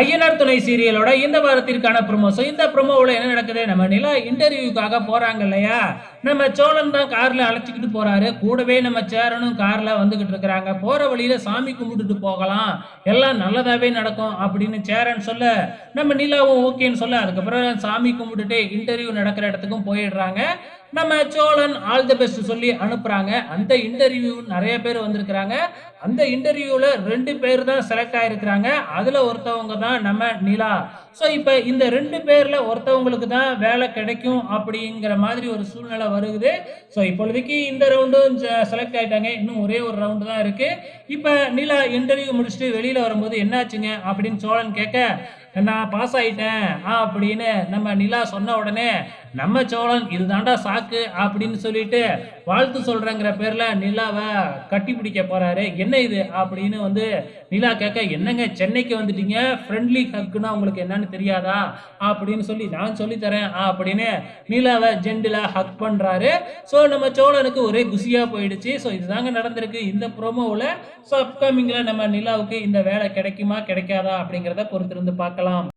ஐயனார் துணை சீரியலோட இந்த வாரத்திற்கான promo so இந்த ப்ரோமோவில் என்ன நடக்குது? நம்ம நிலா இன்டர்வியூக்காக போகிறாங்க இல்லையா? நம்ம சோழன் தான் காரில் அழைச்சிக்கிட்டு போகிறாரு கூடவே நம்ம சேரனும் காரில் வந்துக்கிட்டு இருக்கிறாங்க. போகிற வழியில் சாமி கும்பிட்டுட்டு போகலாம். எல்லாம் நல்லதாகவே நடக்கும் அப்படின்னு சேரன் சொல்ல நம்ம நிலாவும் ஓகேன்னு சொல்ல அதுக்கப்புறம் சாமி கும்பிட்டுட்டு இன்டர்வியூ நடக்கிற இடத்துக்கும் போயிடுறாங்க. நம்ம சோழன் ஆல் தி பெஸ்ட் சொல்லி அனுப்புகிறாங்க அந்த இன்டர்வியூ நிறைய பேர் வந்திருக்கிறாங்க. அந்த இன்டர்வியூவில் ரெண்டு பேர் தான் செலக்ட் ஆகிருக்கிறாங்க அதில் ஒருத்தவங்க தான் நம்ம நிலா. ஸோ இப்போ இந்த ரெண்டு பேரில் ஒருத்தவங்களுக்கு தான் வேலை கிடைக்கும் அப்படிங்கிற மாதிரி ஒரு சூழ்நிலை வருகுது. ஸோ இப்பொழுதைக்கு இந்த ரவுண்டும் செலக்ட் ஆகிட்டாங்க இன்னும் ஒரே ஒரு ரவுண்டு தான் இருக்குது இப்போ நிலா இன்டர்வியூ முடிச்சுட்டு வெளியில் வரும்போது என்னாச்சுங்க அப்படின்னு சோழன் கேட்க நான் பாஸ் ஆயிட்டேன் அப்படின்னு நம்ம நிலா சொன்ன உடனே நம்ம சோழன் இதுதாண்டா சாக்கு அப்படின்னு சொல்லிட்டு வாழ்த்து சொல்றேங்கிற பேர்ல நிலாவை கட்டி பிடிக்க போறாரு. என்ன இது? அப்படின்னு வந்து நிலா கேட்க என்னங்க சென்னைக்கு வந்துட்டீங்க? ஃப்ரெண்ட்லி ஹக்குன்னா உங்களுக்கு என்னன்னு தெரியாதா? அப்படின்னு சொல்லி நான் சொல்லித்தரேன் அப்படின்னு நிலாவை ஜெண்டில் ஹக் பண்றாரு. ஸோ நம்ம சோழனுக்கு ஒரே குசியா போயிடுச்சு. ஸோ இதுதாங்க நடந்திருக்கு இந்த ப்ரோமோவில் ஸோ அப்கமிங்கில் நம்ம நிலாவுக்கு இந்த வேலை கிடைக்குமா கிடைக்காதா அப்படிங்கிறத பொறுத்திருந்து பார்க்கலாம்.